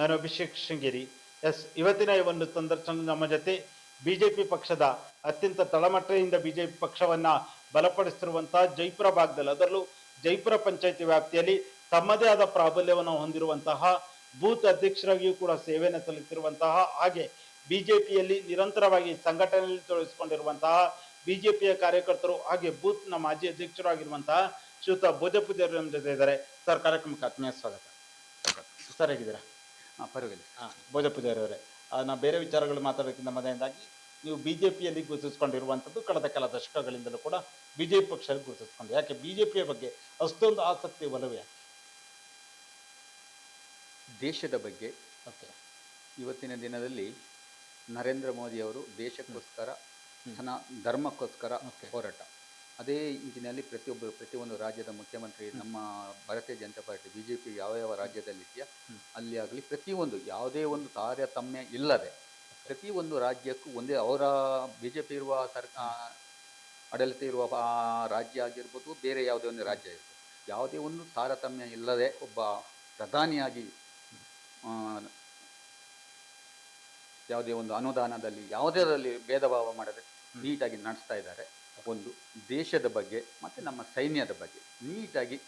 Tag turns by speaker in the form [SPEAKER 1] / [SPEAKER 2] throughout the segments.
[SPEAKER 1] ನಾನು ಅಭಿಷೇಕ್ ಶೃಂಗೇರಿ. ಎಸ್, ಇವತ್ತಿನ ಈ ಒಂದು ಸಂದರ್ಶನ ನಮ್ಮ ಜೊತೆ ಬಿಜೆಪಿ ಪಕ್ಷದ ಅತ್ಯಂತ ತಳಮಟ್ಟದಿಂದ ಬಿಜೆಪಿ ಪಕ್ಷವನ್ನ ಬಲಪಡಿಸಿರುವಂತಹ ಜೈಪುರ ಭಾಗದಲ್ಲಿ, ಅದರಲ್ಲೂ ಜೈಪುರ ಪಂಚಾಯತಿ ವ್ಯಾಪ್ತಿಯಲ್ಲಿ ತಮ್ಮದೇ ಆದ ಪ್ರಾಬಲ್ಯವನ್ನು ಹೊಂದಿರುವಂತಹ ಬೂತ್ ಅಧ್ಯಕ್ಷರಾಗಿಯೂ ಕೂಡ ಸೇವೆಯನ್ನು ಸಲ್ಲಿಸಿರುವಂತಹ ಹಾಗೆ ಬಿಜೆಪಿಯಲ್ಲಿ ನಿರಂತರವಾಗಿ ಸಂಘಟನೆಯಲ್ಲಿ ತೊಡಗಿಸಿಕೊಂಡಿರುವಂತಹ ಬಿಜೆಪಿಯ ಕಾರ್ಯಕರ್ತರು ಹಾಗೆ ಬೂತ್ನ ಮಾಜಿ ಅಧ್ಯಕ್ಷರು ಆಗಿರುವಂತಹ ಶ್ರೀಯುತ ಬೋಧಪೂಜಾರಿ ನಮ್ಮ ಜೊತೆ ಇದ್ದಾರೆ. ಸರ್, ಕಾರ್ಯಕ್ರಮಕ್ಕೆ ಆತ್ಮೀಯ ಸ್ವಾಗತ. ಸರ್, ಹೇಗಿದ್ದೀರಾ?
[SPEAKER 2] ಹಾಂ ಪರವಾಗಿಲ್ಲ.
[SPEAKER 1] ಹಾಂ ಭೋಜ ಪೂಜಾರಿ ಅವರೇ ನಾವು ಬೇರೆ ವಿಚಾರಗಳು ಮಾತಾಡೋಕ್ಕಿಂತ ಮೊದಲನೇದಾಗಿ ನೀವು ಬಿಜೆಪಿಯಲ್ಲಿ ಗುರುತಿಸ್ಕೊಂಡಿರುವಂಥದ್ದು ಕಳೆದ ಕೆಲ ದಶಕಗಳಿಂದಲೂ ಕೂಡ ಬಿಜೆಪಿ ಪಕ್ಷದಲ್ಲಿ ಗುರುತಿಸ್ಕೊಂಡು ಯಾಕೆ ಬಿಜೆಪಿಯ ಬಗ್ಗೆ ಅಷ್ಟೊಂದು ಆಸಕ್ತಿ ಒಲವು? ಯಾಕೆ
[SPEAKER 2] ದೇಶದ ಬಗ್ಗೆ
[SPEAKER 1] ಓಕೆ.
[SPEAKER 2] ಇವತ್ತಿನ ದಿನದಲ್ಲಿ ನರೇಂದ್ರ ಮೋದಿ ಅವರು ದೇಶಕ್ಕೋಸ್ಕರ ಹಣ ಧರ್ಮಕ್ಕೋಸ್ಕರ. ಹೋರಾಟ. ಅದೇ ನಿಟ್ಟಿನಲ್ಲಿ ಪ್ರತಿಯೊಬ್ಬ ಪ್ರತಿಯೊಂದು ರಾಜ್ಯದ ಮುಖ್ಯಮಂತ್ರಿ ನಮ್ಮ Bharatiya Janata party B J P ಯಾವ ಯಾವ ರಾಜ್ಯದಲ್ಲಿದೆಯಾ. ಅಲ್ಲಿ ಆಗಲಿ ಪ್ರತಿಯೊಂದು ಯಾವುದೇ ಒಂದು ತಾರತಮ್ಯ ಇಲ್ಲದೆ ಪ್ರತಿಯೊಂದು ರಾಜ್ಯಕ್ಕೂ ಒಂದೇ ಅವರ ಬಿ ಜೆ ಪಿ ಇರುವ ಸರ್ ಆ, ಆಡಳಿತ ಇರುವ ಆ ರಾಜ್ಯ ಆಗಿರ್ಬೋದು ಬೇರೆ ಯಾವುದೇ ಒಂದು ರಾಜ್ಯ ಇರ್ಬೋದು ಯಾವುದೇ ಒಂದು ತಾರತಮ್ಯ ಇಲ್ಲದೆ ಒಬ್ಬ ಪ್ರಧಾನಿಯಾಗಿ ಯಾವುದೇ ಒಂದು ಅನುದಾನದಲ್ಲಿ ಯಾವುದೇ ಭೇದ ಭಾವ ಮಾಡದೆ ನೀಟಾಗಿ ನಡೆಸ್ತಾ ಇದ್ದಾರೆ. ಒಂದು ದೇಶದ ಬಗ್ಗೆ ಮತ್ತು ನಮ್ಮ ಸೈನ್ಯದ ಬಗ್ಗೆ ನೀಟಾಗಿ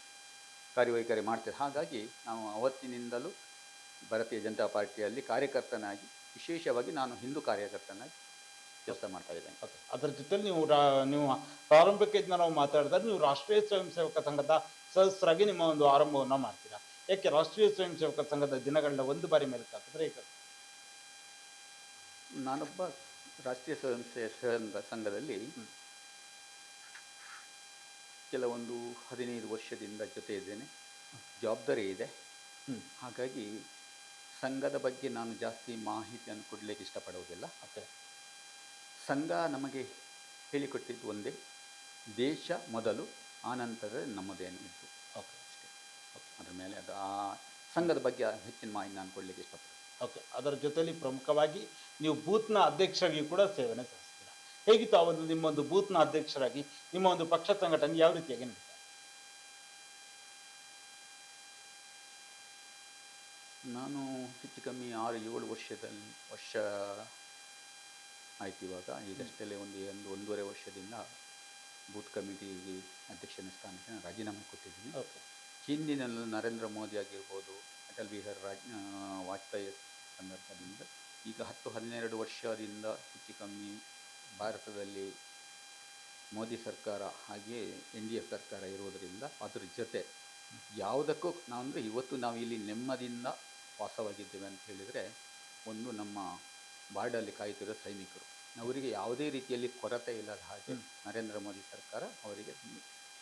[SPEAKER 2] ಕಾರ್ಯವೈಖರಿ ಮಾಡ್ತೇವೆ. ಹಾಗಾಗಿ ನಾವು ಅವತ್ತಿನಿಂದಲೂ ಭಾರತೀಯ ಜನತಾ ಪಾರ್ಟಿಯಲ್ಲಿ ಕಾರ್ಯಕರ್ತನಾಗಿ ವಿಶೇಷವಾಗಿ ನಾನು ಹಿಂದೂ ಕಾರ್ಯಕರ್ತನಾಗಿ ಕೆಲಸ ಮಾಡ್ತಾ ಇದ್ದೇನೆ.
[SPEAKER 1] ಅದರ ಜೊತೆ ನೀವು ರಾ- ನೀವು ಪ್ರಾರಂಭಕ್ಕೆ ನಾವು ಮಾತಾಡಿದಾಗ ನೀವು ರಾಷ್ಟ್ರೀಯ ಸ್ವಯಂ ಸೇವಕ ಸಂಘದ ಸದಸ್ಯರಾಗಿ ನಿಮ್ಮ ಒಂದು ಆರಂಭವನ್ನು ಮಾಡ್ತೀರಾ? ಯಾಕೆ ರಾಷ್ಟ್ರೀಯ ಸ್ವಯಂ ಸೇವಕ ಸಂಘದ ದಿನಗಳನ್ನ ಒಂದು ಬಾರಿ ಮೇಲೆ ತಾಕಿದ್ರೆ ಈಗ
[SPEAKER 2] ನಾನೊಬ್ಬ ರಾಷ್ಟ್ರೀಯ ಸ್ವಯಂ ಸೇವಕ ಸಂಘದಲ್ಲಿ. ಕೆಲವೊಂದು ಹದಿನೈದು ವರ್ಷದಿಂದ ಜೊತೆ ಇದ್ದೇನೆ. ಜವಾಬ್ದಾರಿ ಇದೆ. ಹಾಗಾಗಿ ಸಂಘದ ಬಗ್ಗೆ ನಾನು ಜಾಸ್ತಿ ಮಾಹಿತಿಯನ್ನು ಕೊಡಲಿಕ್ಕೆ ಇಷ್ಟಪಡುವುದಿಲ್ಲ.
[SPEAKER 1] ಓಕೆ
[SPEAKER 2] ಸಂಘ ನಮಗೆ ಹೇಳಿಕೊಟ್ಟಿದ್ದು ಒಂದೇ ದೇಶ ಮೊದಲು ಆನಂತರ ನಮ್ಮದೇನು ಇದ್ದು.
[SPEAKER 1] ಓಕೆ
[SPEAKER 2] ಅಷ್ಟೇ. ಅದರ ಮೇಲೆ ಅದು ಆ ಸಂಘದ ಬಗ್ಗೆ ಹೆಚ್ಚಿನ ಮಾಹಿತಿ ನಾನು ಕೊಡಲಿಕ್ಕೆ ಇಷ್ಟಪಡ್ತೀನಿ
[SPEAKER 1] ಓಕೆ ಅದರ ಜೊತೆಯಲ್ಲಿ ಪ್ರಮುಖವಾಗಿ ನೀವು ಬೂತ್ನ ಅಧ್ಯಕ್ಷರಾಗಿ ಕೂಡ ಸೇವನೆ ಹೇಗಿತ್ತು ಆ ಒಂದು ನಿಮ್ಮ ಒಂದು ಬೂತ್ನ ಅಧ್ಯಕ್ಷರಾಗಿ ನಿಮ್ಮ ಒಂದು ಪಕ್ಷ ಸಂಘಟನೆ ಯಾವ ರೀತಿಯಾಗಿ ನಡೀತಾ?
[SPEAKER 2] ನಾನು ಹೆಚ್ಚು ಕಮ್ಮಿ ಆರು ಏಳು ವರ್ಷದಲ್ಲಿ ವರ್ಷ ಆಯ್ತು ಇವಾಗ. ಈಗಷ್ಟೇ ಒಂದು ಒಂದು ಒಂದೂವರೆ ವರ್ಷದಿಂದ ಬೂತ್ ಕಮಿಟಿಗೆ ಅಧ್ಯಕ್ಷನ ಸ್ಥಾನಕ್ಕೆ ನಾನು ರಾಜೀನಾಮೆ ಕೊಟ್ಟಿದ್ದೀನಿ. ಹಿಂದಿನಲ್ಲಿ ನರೇಂದ್ರ ಮೋದಿ ಆಗಿರ್ಬೋದು ಅಟಲ್ ಬಿಹಾರಿ ರಾಜ್ ವಾಜಪೇಯಿ ಸಂದರ್ಭದಿಂದ ಈಗ ಹತ್ತು ಹನ್ನೆರಡು ವರ್ಷದಿಂದ ಹೆಚ್ಚು ಕಮ್ಮಿ ಭಾರತದಲ್ಲಿ ಮೋದಿ ಸರ್ಕಾರ ಹಾಗೆ ಎನ್ ಡಿ ಎ ಸರ್ಕಾರ ಇರುವುದರಿಂದ ಅದ್ರ ಜೊತೆ ಯಾವುದಕ್ಕೂ ನಾವು ಅಂದರೆ ಇವತ್ತು ನಾವು ಇಲ್ಲಿ ನೆಮ್ಮದಿಯಿಂದ ವಾಸವಾಗಿದ್ದೇವೆ ಅಂತ ಹೇಳಿದರೆ ಒಂದು ನಮ್ಮ ಬಾರ್ಡಲ್ಲಿ ಕಾಯುತ್ತಿರುವ ಸೈನಿಕರು. ಅವರಿಗೆ ಯಾವುದೇ ರೀತಿಯಲ್ಲಿ ಕೊರತೆ ಇಲ್ಲದ ಹಾಗೆ ನರೇಂದ್ರ ಮೋದಿ ಸರ್ಕಾರ ಅವರಿಗೆ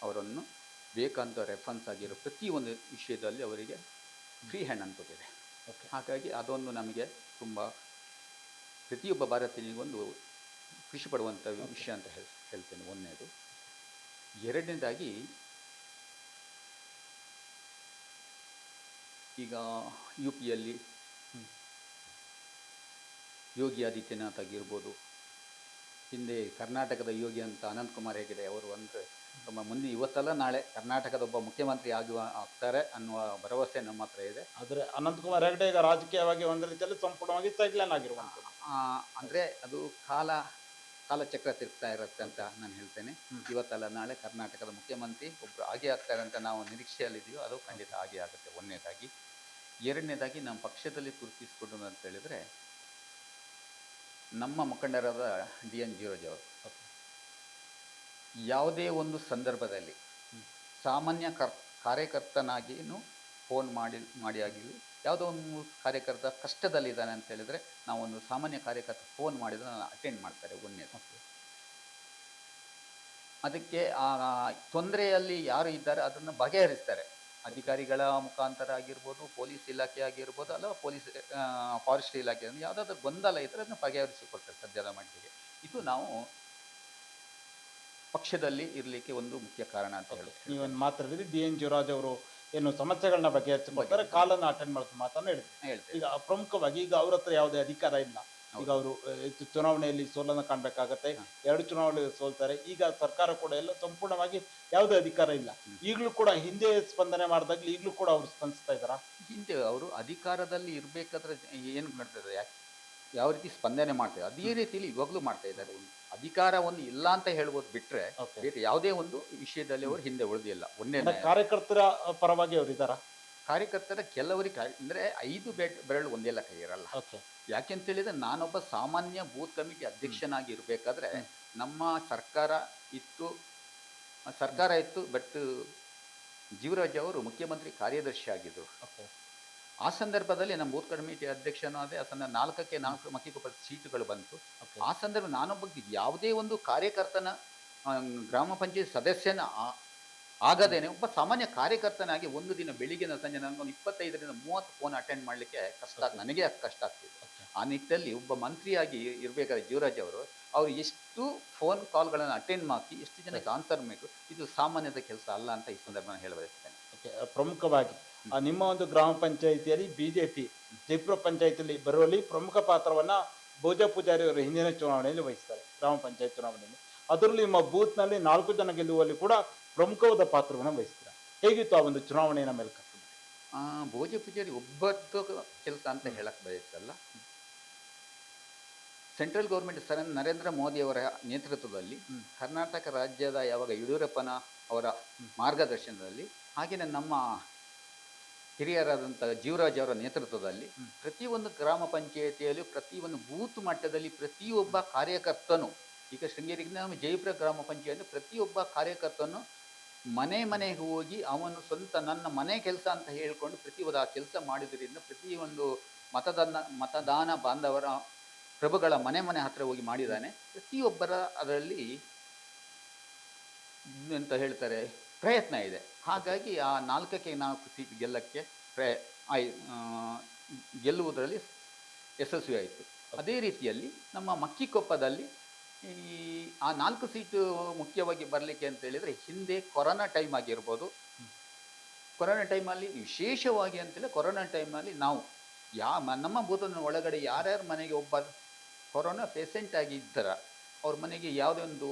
[SPEAKER 2] ಅವರನ್ನು ಬೇಕಂತ ರೆಫರೆನ್ಸ್ ಆಗಿರೋ ಪ್ರತಿಯೊಂದು ವಿಷಯದಲ್ಲಿ ಅವರಿಗೆ ಫ್ರೀ ಹ್ಯಾಂಡ್
[SPEAKER 1] ಓಕೆ
[SPEAKER 2] ಹಾಗಾಗಿ ಅದೊಂದು ನಮಗೆ ತುಂಬ ಪ್ರತಿಯೊಬ್ಬ ಭಾರತೀಯನಿಗೊಂದು ಖುಷಿ ಪಡುವಂಥ ವಿಷಯ ಅಂತ ಹೇಳಿ ಹೇಳ್ತೇನೆ ಒಂದನೇದು. ಎರಡನೇದಾಗಿ ಈಗ ಯು ಪಿಯಲ್ಲಿ. ಯೋಗಿ ಆದಿತ್ಯನಾಥ್ ಆಗಿರ್ಬೋದು. ಹಿಂದೆ ಕರ್ನಾಟಕದ ಯೋಗಿ ಅಂತ ಅನಂತ್ ಕುಮಾರ್ ಹೇಗಿದೆ ಅವರು ಅಂದರೆ ನಮ್ಮ ಮುಂದೆ ಇವತ್ತಲ್ಲ ನಾಳೆ ಕರ್ನಾಟಕದ ಒಬ್ಬ ಮುಖ್ಯಮಂತ್ರಿ ಆಗುವ ಆಗ್ತಾರೆ ಅನ್ನುವ ಭರವಸೆ ನಮ್ಮ ಹತ್ರ ಇದೆ.
[SPEAKER 1] ಆದರೆ ಅನಂತಕುಮಾರ್ ಹೆಗಡೆ ಈಗ ರಾಜಕೀಯವಾಗಿ ಒಂದು ರೀತಿಯಲ್ಲಿ ಸಂಪೂರ್ಣವಾಗಿ ಸೈಡ್ಲೈನ್ ಆಗಿರುವಂಥದ್ದು
[SPEAKER 2] ಅಂದ್ರೆ ಅದು ಕಾಲ ಕಾಲಚಕ್ರ ತಿರುಗ್ತಾ ಇರುತ್ತೆ ಅಂತ ನಾನು ಹೇಳ್ತೇನೆ. ಇವತ್ತಲ್ಲ ನಾಳೆ ಕರ್ನಾಟಕದ ಮುಖ್ಯಮಂತ್ರಿ ಒಬ್ಬರು ಆಗೇ ಆಗ್ತಾರೆ ಅಂತ ನಾವು ನಿರೀಕ್ಷೆಯಲ್ಲಿದ್ದೀವೋ ಅದು ಖಂಡಿತ ಆಗಿ ಆಗುತ್ತೆ. ಒಂದನೇದಾಗಿ. ಎರಡನೇದಾಗಿ ನಮ್ಮ ಪಕ್ಷದಲ್ಲಿ ಗುರುತಿಸಿಕೊಂಡು ಅಂತ ಹೇಳಿದ್ರೆ ನಮ್ಮ ಮುಖಂಡರಾದ ಡಿ ಎನ್ ಜೀರೋಜ್ ಅವರು. ಯಾವುದೇ ಒಂದು ಸಂದರ್ಭದಲ್ಲಿ ಸಾಮಾನ್ಯ ಕರ್ ಕಾರ್ಯಕರ್ತನಾಗಿಯೂ ಫೋನ್ ಮಾಡಿ ಮಾಡಿ ಆಗಿರಲಿ ಯಾವುದೋ ಒಂದು ಕಾರ್ಯಕರ್ತ ಕಷ್ಟದಲ್ಲಿದ್ದಾನೆ ಅಂತ ಹೇಳಿದರೆ ನಾವೊಂದು ಸಾಮಾನ್ಯ ಕಾರ್ಯಕರ್ತ ಫೋನ್ ಮಾಡಿದ್ರೆ ನಾನು ಅಟೆಂಡ್ ಮಾಡ್ತಾರೆ
[SPEAKER 1] ಒಂದೇ
[SPEAKER 2] ಅದಕ್ಕೆ ಆ ತೊಂದರೆಯಲ್ಲಿ ಯಾರು ಇದ್ದಾರೆ ಅದನ್ನು ಬಗೆಹರಿಸ್ತಾರೆ. ಅಧಿಕಾರಿಗಳ ಮುಖಾಂತರ ಆಗಿರ್ಬೋದು ಪೊಲೀಸ್ ಇಲಾಖೆ ಆಗಿರ್ಬೋದು ಅಲ್ಲ ಪೊಲೀಸ್ ಫಾರೆಸ್ಟ್ ಇಲಾಖೆ ಯಾವುದಾದ್ರು ಯಾವುದಾದ್ರೂ ಗೊಂದಲ ಇದ್ದರೆ ಅದನ್ನು ಬಗೆಹರಿಸಿಕೊಡ್ತಾರೆ ಸದ್ಯದ ಮಟ್ಟಿಗೆ. ಇದು ನಾವು ಪಕ್ಷದಲ್ಲಿ ಇರಲಿಕ್ಕೆ ಒಂದು ಮುಖ್ಯ ಕಾರಣ ಅಂತ ಹೇಳಿ
[SPEAKER 1] ನೀವೊಂದು ಮಾತ್ರದಲ್ಲಿ ಡಿ ಎನ್ ಜೀವರಾಜ್ ಅವರು ಏನು ಸಮಸ್ಯೆಗಳನ್ನ ಬಗೆಹರಿಸಿಕೊಳ್ತಾರೆ ಕಾಲನ್ನ ಅಟೆಂಡ್ ಮಾಡ್ತಾರೆ ಮಾತನ್ನು ಹೇಳಿದ್ರಿ ಈಗ ಪ್ರಮುಖವಾಗಿ ಈಗ ಅವ್ರ ಹತ್ರ ಯಾವುದೇ ಅಧಿಕಾರ ಇಲ್ಲ. ಈಗ ಅವರು ಚುನಾವಣೆಯಲ್ಲಿ ಸೋಲನ್ನು ಕಾಣ್ಬೇಕಾಗತ್ತೆ. ಎರಡು ಚುನಾವಣೆ ಸೋಲ್ತಾರೆ. ಈಗ ಸರ್ಕಾರ ಕೂಡ ಎಲ್ಲ ಸಂಪೂರ್ಣವಾಗಿ ಯಾವುದೇ ಅಧಿಕಾರ ಇಲ್ಲ. ಈಗಲೂ ಕೂಡ ಹಿಂದೆ ಸ್ಪಂದನೆ ಮಾಡಿದಾಗ ಈಗಲೂ ಕೂಡ ಅವರು ಸ್ಪಂದಿಸ್ತಾ ಇದ್ದಾರಾ?
[SPEAKER 2] ಹಿಂದೆ ಅವರು ಅಧಿಕಾರದಲ್ಲಿ ಇರಬೇಕಾದ್ರೆ ಏನು ಮಾಡ್ತಿದ್ದಾರೆ ಯಾಕೆ ಯಾವ ರೀತಿ ಸ್ಪಂದನೆ ಮಾಡ್ತಾರೆ ಅದೇ ರೀತಿಯಲ್ಲಿ ಇವಾಗಲೂ ಮಾಡ್ತಾ ಇದ್ದಾರೆ. ಅಧಿಕಾರ ಒಂದು ಇಲ್ಲ ಅಂತ ಹೇಳ್ಬೋದು ಬಿಟ್ರೆ ಬೇರೆ ಯಾವುದೇ ಒಂದು ವಿಷಯದಲ್ಲಿ ಅವರು ಹಿಂದೆ ಉಳಿದಿಲ್ಲ. ಒಂದೇ
[SPEAKER 1] ಕಾರ್ಯಕರ್ತರ ಪರವಾಗಿ ಅವ್ರು ಇದಾರ
[SPEAKER 2] ಕಾರ್ಯಕರ್ತರ ಕೆಲವರಿಗೆ ಅಂದ್ರೆ ಐದು ಬೆಟ್ ಬೆರಳು ಒಂದೆಲ್ಲ ಕೈ ಇರಲ್ಲ.
[SPEAKER 1] ಓಕೆ
[SPEAKER 2] ಯಾಕೆಂತ ಹೇಳಿದ್ರೆ ನಾನೊಬ್ಬ ಸಾಮಾನ್ಯ ಬೂತ್ ಕಮಿಟಿ ಅಧ್ಯಕ್ಷನಾಗಿ ಇರಬೇಕಾದ್ರೆ
[SPEAKER 1] ಹ್ಮ್.
[SPEAKER 2] ನಮ್ಮ ಸರ್ಕಾರ ಇತ್ತು ಆ ಸರ್ಕಾರ ಇತ್ತು ಬಟ್ ಜೀವರಾಜ್ ಅವರು ಮುಖ್ಯಮಂತ್ರಿ ಕಾರ್ಯದರ್ಶಿ ಆಗಿದ್ರು.
[SPEAKER 1] ಓಕೆ
[SPEAKER 2] ಆ ಸಂದರ್ಭದಲ್ಲಿ ನಮ್ಮ ಬೂತ್ ಕಮಿಟಿ ಅಧ್ಯಕ್ಷನಾದೆ ಆ ಸಂದರ್ಭ ನಾಲ್ಕಕ್ಕೆ ನಾಲ್ಕು ಮಕ್ಕಿಕೊಪ್ಪ ಸೀಟುಗಳು ಬಂತು. ಆ ಸಂದರ್ಭ ನಾನೊಬ್ಬ ಯಾವುದೇ ಒಂದು ಕಾರ್ಯಕರ್ತನ ಗ್ರಾಮ ಪಂಚಾಯತ್ ಸದಸ್ಯನ ಆಗದೇನೆ ಒಬ್ಬ ಸಾಮಾನ್ಯ ಕಾರ್ಯಕರ್ತನಾಗಿ ಒಂದು ದಿನ ಬೆಳಿಗ್ಗಿನ ಸಂಜೆ ನನಗೊಂದು ಇಪ್ಪತ್ತೈದರಿಂದ ಮೂವತ್ತು ಫೋನ್ ಅಟೆಂಡ್ ಮಾಡಲಿಕ್ಕೆ ಕಷ್ಟ ನನಗೆ ಕಷ್ಟ ಆಗ್ತಿದೆ? ಆ ನಿಟ್ಟಲ್ಲಿ ಒಬ್ಬ ಮಂತ್ರಿಯಾಗಿ ಇರಬೇಕಾದ್ರೆ ಜೀವರಾಜ್ ಅವರು ಅವರು ಎಷ್ಟು ಫೋನ್ ಕಾಲ್ಗಳನ್ನು ಅಟೆಂಡ್ ಮಾಡಿ ಎಷ್ಟು ಜನಕ್ಕೆ ಆನ್ಸರ್ ಮಾಡಬೇಕು ಇದು ಸಾಮಾನ್ಯದ ಕೆಲಸ ಅಲ್ಲ ಅಂತ ಈ ಸಂದರ್ಭ
[SPEAKER 1] ಹೇಳಬಯಸ್ತೇನೆ. ಪ್ರಮುಖವಾಗಿ ನಿಮ್ಮ ಒಂದು ಗ್ರಾಮ ಪಂಚಾಯಿತಿಯಲ್ಲಿ ಬಿಜೆಪಿ ಜೈಪುರ ಪಂಚಾಯತಿಯಲ್ಲಿ ಬರುವಲ್ಲಿ ಪ್ರಮುಖ ಪಾತ್ರವನ್ನ ಭೋಜ ಪೂಜಾರಿ ಅವರು ಹಿಂದಿನ ಚುನಾವಣೆಯಲ್ಲಿ ವಹಿಸ್ತಾರೆ ಗ್ರಾಮ ಪಂಚಾಯತ್ ಚುನಾವಣೆಯಲ್ಲಿ. ಅದರಲ್ಲಿ ನಿಮ್ಮ ಬೂತ್ನಲ್ಲಿ ನಾಲ್ಕು ಜನ ಗೆಲ್ಲುವಲ್ಲಿ ಕೂಡ ಪ್ರಮುಖವಾದ ಪಾತ್ರವನ್ನು ವಹಿಸ್ತಾರೆ? ಹೇಗಿತ್ತು ಆ ಒಂದು ಚುನಾವಣೆಯ ಮೇಲೆ
[SPEAKER 2] ಆ, ಭೋಜ ಪೂಜಾರಿ ಒಬ್ಬತ್ತು ಕೆಲಸ ಅಂತ ಹೇಳಕ್ ಬಯಸಲ್ಲ. Central government sir Narendra Modi ಅವರ ನೇತೃತ್ವದಲ್ಲಿ ಕರ್ನಾಟಕ ರಾಜ್ಯದ ಯಾವಾಗ ಯಡಿಯೂರಪ್ಪನ ಅವರ ಮಾರ್ಗದರ್ಶನದಲ್ಲಿ ಹಾಗೆಯೇ ನಮ್ಮ ಹಿರಿಯರಾದಂಥ ಜೀವರಾಜ್ ಅವರ ನೇತೃತ್ವದಲ್ಲಿ. ಪ್ರತಿಯೊಂದು ಗ್ರಾಮ ಪಂಚಾಯಿತಿಯಲ್ಲೂ ಪ್ರತಿಯೊಂದು ಬೂತ್ ಮಟ್ಟದಲ್ಲಿ ಪ್ರತಿಯೊಬ್ಬ ಕಾರ್ಯಕರ್ತನು ಈಗ ಶೃಂಗೇರಿಗೆ ನಮ್ಮ ಜಯಪುರ ಗ್ರಾಮ ಪಂಚಾಯತ್ ಪ್ರತಿಯೊಬ್ಬ ಕಾರ್ಯಕರ್ತನು ಮನೆ ಮನೆಗೆ ಹೋಗಿ ಅವನು ಸ್ವಂತ ನನ್ನ ಮನೆ ಕೆಲಸ ಅಂತ ಹೇಳ್ಕೊಂಡು ಒಂದು ಆ ಕೆಲಸ ಮಾಡಿದ್ರಿಂದ ಪ್ರತಿಯೊಂದು ಮತದಾನ ಮತದಾನ ಬಾಂಧವರ ಪ್ರಭುಗಳ ಮನೆ ಮನೆ ಹತ್ರ ಹೋಗಿ ಮಾಡಿದ್ದಾನೆ ಪ್ರತಿಯೊಬ್ಬರ ಅದರಲ್ಲಿ ಅಂತ ಹೇಳ್ತಾರೆ ಪ್ರಯತ್ನ ಇದೆ. ಹಾಗಾಗಿ ಆ ನಾಲ್ಕಕ್ಕೆ ನಾಲ್ಕು ಸೀಟ್ ಗೆಲ್ಲಕ್ಕೆ ಪ್ರಯ ಆಯ್ ಗೆಲ್ಲುವುದರಲ್ಲಿ ಯಶಸ್ವಿ ಆಯಿತು. ಅದೇ ರೀತಿಯಲ್ಲಿ ನಮ್ಮ ಮಕ್ಕಿಕೊಪ್ಪದಲ್ಲಿ ಈ, ಆ ನಾಲ್ಕು ಸೀಟು ಮುಖ್ಯವಾಗಿ ಬರಲಿಕ್ಕೆ ಅಂತ ಹೇಳಿದರೆ ಹಿಂದೆ ಕೊರೋನಾ ಟೈಮ್ ಆಗಿರ್ಬೋದು. ಕೊರೋನಾ ಟೈಮಲ್ಲಿ ವಿಶೇಷವಾಗಿ ಅಂತೇಳಿ ಕೊರೋನಾ ಟೈಮಲ್ಲಿ ನಾವು ಯಾ ನಮ್ಮ ಬೂತನ ಒಳಗಡೆ ಯಾರ್ಯಾರ ಮನೆಗೆ ಒಬ್ಬ ಕೊರೋನಾ ಪೇಷಂಟ್ ಆಗಿ ಇದ್ದಾರ ಅವ್ರ ಮನೆಗೆ ಯಾವುದೇ ಒಂದು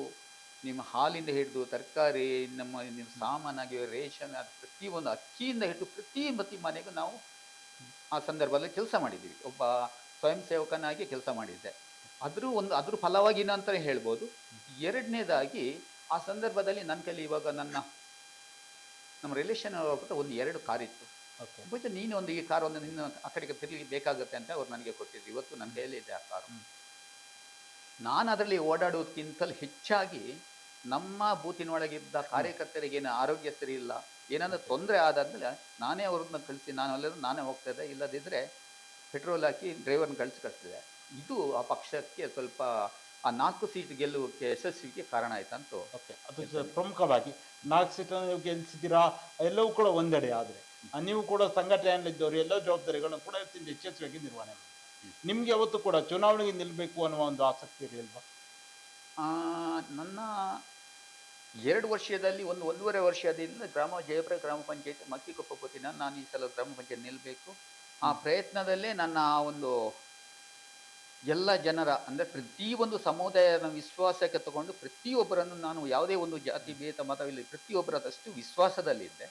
[SPEAKER 2] ನಿಮ್ಮ ಹಾಲಿಂದ ಹಿಡಿದು ತರಕಾರಿ ನಮ್ಮ ನಿಮ್ಮ ಸಾಮಾನಾಗಿ ರೇಷನ್ ಅದು ಪ್ರತಿಯೊಂದು ಅಕ್ಕಿಯಿಂದ ಹಿಡಿದು ಪ್ರತಿ ಪ್ರತಿ ಮನೆಗೂ ನಾವು ಆ ಸಂದರ್ಭದಲ್ಲಿ ಕೆಲಸ ಮಾಡಿದ್ದೀವಿ. ಒಬ್ಬ ಸ್ವಯಂ ಸೇವಕನಾಗಿ ಕೆಲಸ ಮಾಡಿದ್ದೆ. ಅದರೂ ಒಂದು ಅದ್ರ ಫಲವಾಗಿ ಅಂತ ಹೇಳ್ಬೋದು. ಎರಡನೇದಾಗಿ ಆ ಸಂದರ್ಭದಲ್ಲಿ ನನ್ನ ಕೈಲಿ ಇವಾಗ ನನ್ನ ನಮ್ಮ ರಿಲೇಷನ್ ಒಂದು ಎರಡು ಕಾರ್ ಇತ್ತು. ಬಹುಶಃ ನೀನು ಒಂದು ಈ ಕಾರ್ ಒಂದು ನಿನ್ನ ಆ ಕಡೆಗೆ ತಿರುಗಿ ಬೇಕಾಗುತ್ತೆ ಅಂತ ಅವ್ರು ನನಗೆ ಕೊಟ್ಟಿದ್ರು. ಇವತ್ತು ನನ್ನ ಕೈಯಲ್ಲಿ ಇದೆ ಆ ಕಾರು. ನಾನು ಅದರಲ್ಲಿ ಓಡಾಡೋದಕ್ಕಿಂತಲೂ ಹೆಚ್ಚಾಗಿ ನಮ್ಮ ಬೂತಿನೊಳಗಿದ್ದ ಕಾರ್ಯಕರ್ತರಿಗೇನು ಆರೋಗ್ಯ ಸರಿ ಇಲ್ಲ ಏನಾದರೂ ತೊಂದರೆ ಆದಾದ್ಮೇಲೆ ನಾನೇ ಅವ್ರನ್ನ ಕಳಿಸಿ ನಾನು ಅಲ್ಲಿಂದ ನಾನೇ ಹೋಗ್ತಾ ಇದ್ದೆ. ಇಲ್ಲದಿದ್ದರೆ ಪೆಟ್ರೋಲ್ ಹಾಕಿ ಡ್ರೈವರ್ನ ಕಳಿಸಿ ಕಳಿಸಿದೆ ಇದು ಆ ಪಕ್ಷಕ್ಕೆ ಸ್ವಲ್ಪ ಆ ನಾಲ್ಕು ಸೀಟ್ ಗೆಲ್ಲುವಕ್ಕೆ ಯಶಸ್ವಿಗೆ ಕಾರಣ ಆಯ್ತಂತ
[SPEAKER 1] ಓಕೆ ಅದು ಪ್ರಮುಖವಾಗಿ ನಾಲ್ಕು ಸೀಟನ್ನು ನೀವು ಗೆಲ್ಲಿಸಿದ್ದೀರಾ ಎಲ್ಲವೂ ಕೂಡ ಒಂದೆಡೆ ಆದರೆ. ನೀವು ಕೂಡ ಸಂಘಟನೆಯಲ್ಲಿದ್ದವರು ಎಲ್ಲ ಜವಾಬ್ದಾರಿಗಳನ್ನು ಕೂಡ ಯಶಸ್ವಿಯಾಗಿ ನಿರ್ವಹಣೆ. ನಿಮ್ಗೆ ಯಾವತ್ತು ಕೂಡ ಚುನಾವಣೆಗೆ ನಿಲ್ಲಬೇಕು ಅನ್ನುವ ಒಂದು ಆಸಕ್ತಿ ಇರಲಿಲ್ವಾ?
[SPEAKER 2] ನನ್ನ ಎರಡು ವರ್ಷದಲ್ಲಿ ಒಂದು ಒಂದೂವರೆ ವರ್ಷದಿಂದ ಗ್ರಾಮ ಜಯಪುರ ಗ್ರಾಮ ಪಂಚಾಯತ್ ಮಕ್ಕಿಕೊಪ್ಪ ಬೂತಿನ ನಾನು ಈ ಸಲ ಗ್ರಾಮ ಪಂಚಾಯತ್ ನಿಲ್ಲಬೇಕು ಆ ಪ್ರಯತ್ನದಲ್ಲೇ ನನ್ನ ಆ ಒಂದು ಎಲ್ಲ ಜನರ ಅಂದರೆ ಪ್ರತಿಯೊಂದು ಸಮುದಾಯದ ವಿಶ್ವಾಸಕ್ಕೆ ತಗೊಂಡು ಪ್ರತಿಯೊಬ್ಬರನ್ನು ನಾನು ಯಾವುದೇ ಒಂದು ಜಾತಿ ಭೇದ ಮತವಿಲ್ಲ ಪ್ರತಿಯೊಬ್ಬರದಷ್ಟು ವಿಶ್ವಾಸದಲ್ಲಿದ್ದೆ.